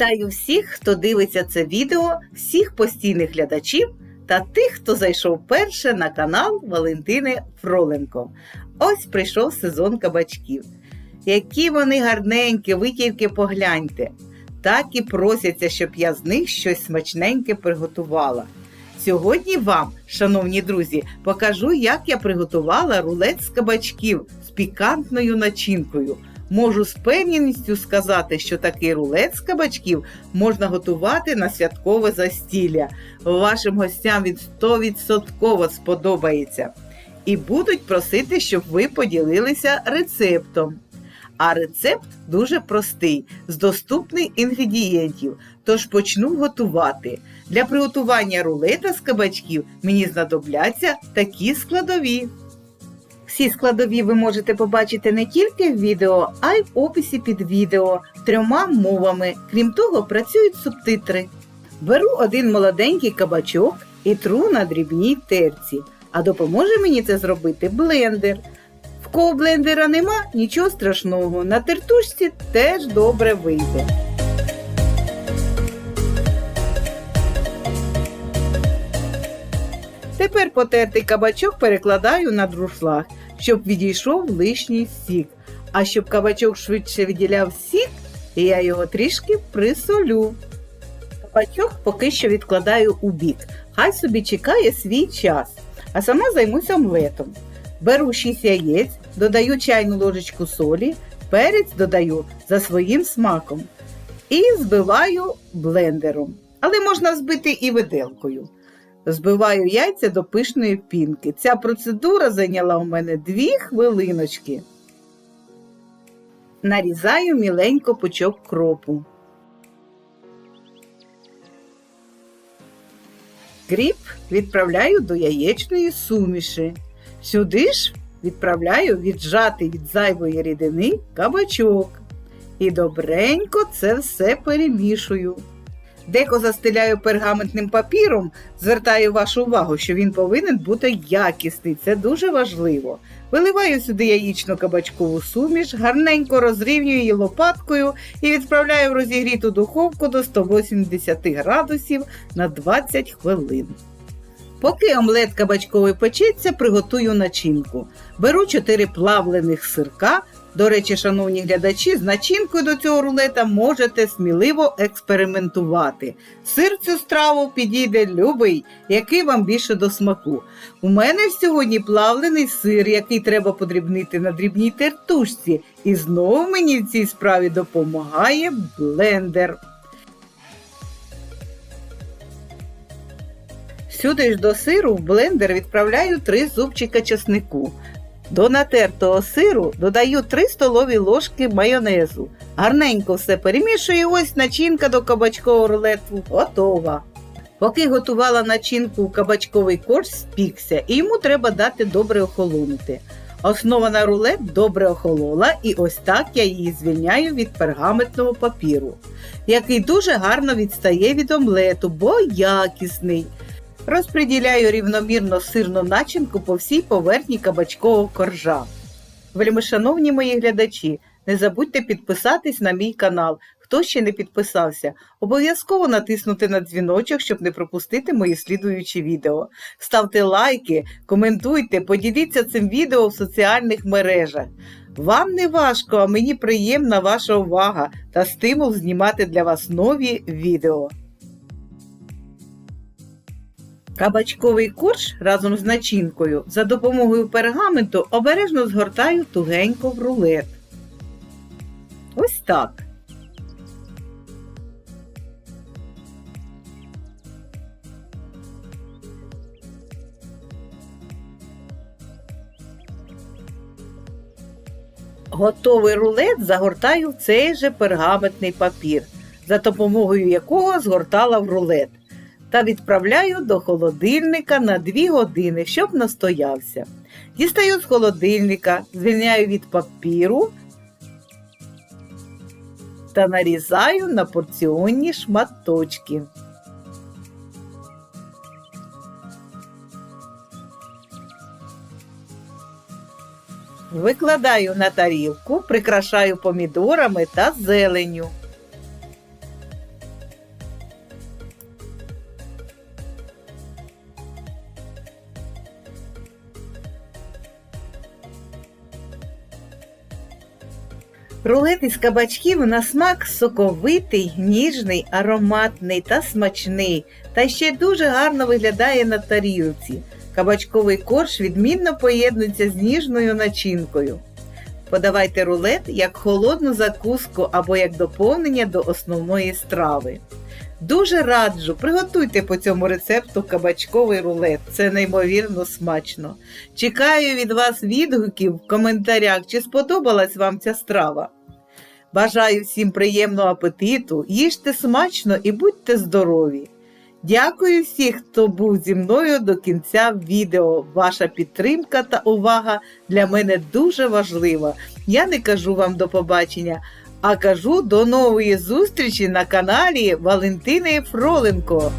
Вітаю всіх, хто дивиться це відео, всіх постійних глядачів та тих, хто зайшов перше на канал Валентини Фроленко. Ось прийшов сезон кабачків. Які вони гарненькі, ви тільки погляньте. Так і просяться, щоб я з них щось смачненьке приготувала. Сьогодні вам, шановні друзі, покажу, як я приготувала рулет з кабачків з пікантною начинкою. Можу з певністю сказати, що такий рулет з кабачків можна готувати на святкове застілля. Вашим гостям він 100% сподобається. І будуть просити, щоб ви поділилися рецептом. А рецепт дуже простий, з доступних інгредієнтів. Тож почну готувати. Для приготування рулета з кабачків мені знадобляться такі складові. Всі складові ви можете побачити не тільки в відео, а й в описі під відео трьома мовами. Крім того, працюють субтитри. Беру один молоденький кабачок і тру на дрібній терці. А допоможе мені це зробити блендер. В кого блендера нема, нічого страшного. На тертушці теж добре вийде. Тепер потертий кабачок перекладаю на друшлаг, щоб відійшов лишній сік. А щоб кабачок швидше відділяв сік, я його трішки присолю. Кабачок поки що відкладаю у бік. Хай собі чекає свій час, а сама займуся омлетом. Беру 6 яєць, додаю чайну ложечку солі, перець додаю за своїм смаком і збиваю блендером. Але можна збити і виделкою. Збиваю яйця до пишної пінки. Ця процедура зайняла у мене 2 хвилиночки. Нарізаю міленько пучок кропу. Кріп відправляю до яєчної суміші. Сюди ж відправляю віджатий від зайвої рідини кабачок. І добренько це все перемішую. Деко застеляю пергаментним папіром, звертаю вашу увагу, що він повинен бути якісний, це дуже важливо. Виливаю сюди яєчно кабачкову суміш, гарненько розрівнюю її лопаткою і відправляю в розігріту духовку до 180 градусів на 20 хвилин. Поки омлет кабачковий печеться, приготую начинку. Беру 4 плавлених сирка. До речі, шановні глядачі, з начинкою до цього рулета можете сміливо експериментувати. Сир цю страву підійде любий, який вам більше до смаку. У мене сьогодні плавлений сир, який треба подрібнити на дрібній тертушці. І знову мені в цій справі допомагає блендер. Сюди ж до сиру в блендер відправляю 3 зубчика чеснику. До натертого сиру додаю 3 столові ложки майонезу. Гарненько все перемішую, ось начинка до кабачкового рулету готова. Поки готувала начинку, кабачковий корж спікся, і йому треба дати добре охолонути. Основа на рулет добре охолола, і ось так я її звільняю від пергаментного папіру, який дуже гарно відстає від омлету, бо якісний. Розподіляю рівномірно сирну начинку по всій поверхні кабачкового коржа. Вельмишановні мої глядачі, не забудьте підписатись на мій канал. Хто ще не підписався, обов'язково натиснути на дзвіночок, щоб не пропустити мої слідуючі відео. Ставте лайки, коментуйте, поділіться цим відео в соціальних мережах. Вам не важко, а мені приємна ваша увага та стимул знімати для вас нові відео. Кабачковий корж разом з начинкою за допомогою пергаменту обережно згортаю тугенько в рулет. Ось так. Готовий рулет загортаю в цей же пергаментний папір, за допомогою якого згортала в рулет та відправляю до холодильника на 2 години, щоб настоявся. Дістаю з холодильника, звільняю від папіру та нарізаю на порціонні шматочки. Викладаю на тарілку, прикрашаю помідорами та зеленю. Рулет із кабачків на смак соковитий, ніжний, ароматний та смачний, та ще дуже гарно виглядає на тарілці. Кабачковий корж відмінно поєднується з ніжною начинкою. Подавайте рулет як холодну закуску або як доповнення до основної страви. Дуже раджу, приготуйте по цьому рецепту кабачковий рулет. Це неймовірно смачно. Чекаю від вас відгуків в коментарях, чи сподобалась вам ця страва. Бажаю всім приємного апетиту, їжте смачно і будьте здорові! Дякую всіх, хто був зі мною до кінця відео. Ваша підтримка та увага для мене дуже важлива. Я не кажу вам до побачення, а кажу до нової зустрічі на каналі Валентини Фроленко.